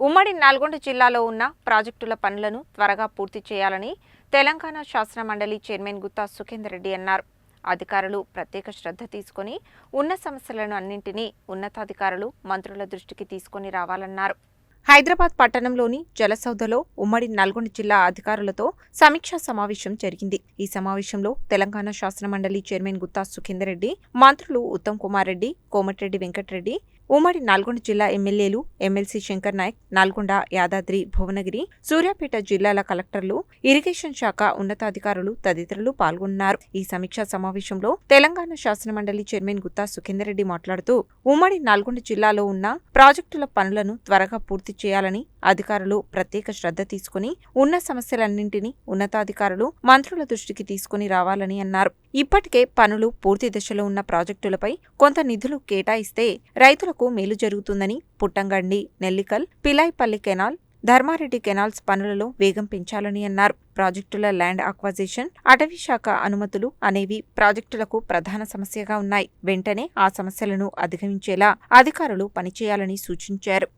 ఉమ్మడి నల్గొండ జిల్లాలో ఉన్న ప్రాజెక్టుల పనులను త్వరగా పూర్తి చేయాలని తెలంగాణ శాసన మండలి చైర్మన్ గుత్తా సుఖేందర్ రెడ్డి అన్నారు. అధికారులు ప్రత్యేక శ్రద్ధ తీసుకొని ఉన్న సమస్యలను అన్నింటినీ ఉన్నతాధికారులు మంత్రుల దృష్టికి తీసుకొని రావాలన్నారు. హైదరాబాద్ పట్టణంలోని జలసౌధలో ఉమ్మడి నల్గొండ జిల్లా అధికారులతో సమీక్షా సమావేశం జరిగింది. ఈ సమావేశంలో తెలంగాణ శాసన మండలి చైర్మన్ గుత్తా సుఖేందర్ రెడ్డి మంత్రులు ఉత్తమ్ కుమార్ రెడ్డి కోమటిరెడ్డి వెంకటరెడ్డి ఉమ్మడి నల్గొండ జిల్లా ఎమ్మెల్యేలు ఎమ్మెల్సీ శంకర్ నాయక్ నల్గొండ యాదాద్రి భువనగిరి సూర్యాపేట జిల్లాల కలెక్టర్లు ఇరిగేషన్ శాఖ ఉన్నతాధికారులు తదితరులు పాల్గొన్నారు. ఈ సమీక్షా సమావేశంలో తెలంగాణ శాసన మండలి చైర్మన్ గుత్తా సుఖేందర్ రెడ్డి మాట్లాడుతూ ఉమ్మడి నల్గొండ జిల్లాలో ఉన్న ప్రాజెక్టుల పనులను త్వరగా పూర్తి చేయాలని అధికారులు ప్రత్యేక శ్రద్ధ తీసుకుని ఉన్న సమస్యలన్నింటినీ ఉన్నతాధికారులు మంత్రుల దృష్టికి తీసుకుని రావాలని అన్నారు. ఇప్పటికే పనులు పూర్తి దశలో ఉన్న ప్రాజెక్టులపై కొంత నిధులు కేటాయిస్తే రైతులకు మేలు జరుగుతుందని పుట్టంగండి నెల్లికల్ పిలాయిపల్లి కెనాల్ ధర్మారెడ్డి కెనాల్స్ పనులలో వేగం పెంచాలని అన్నారు. ప్రాజెక్టుల ల్యాండ్ అక్వజిషన్ అటవీ శాఖ అనుమతులు అనేవి ప్రాజెక్టులకు ప్రధాన సమస్యగా ఉన్నాయి. వెంటనే ఆ సమస్యలను అధిగమించేలా అధికారులు పనిచేయాలని సూచించారు.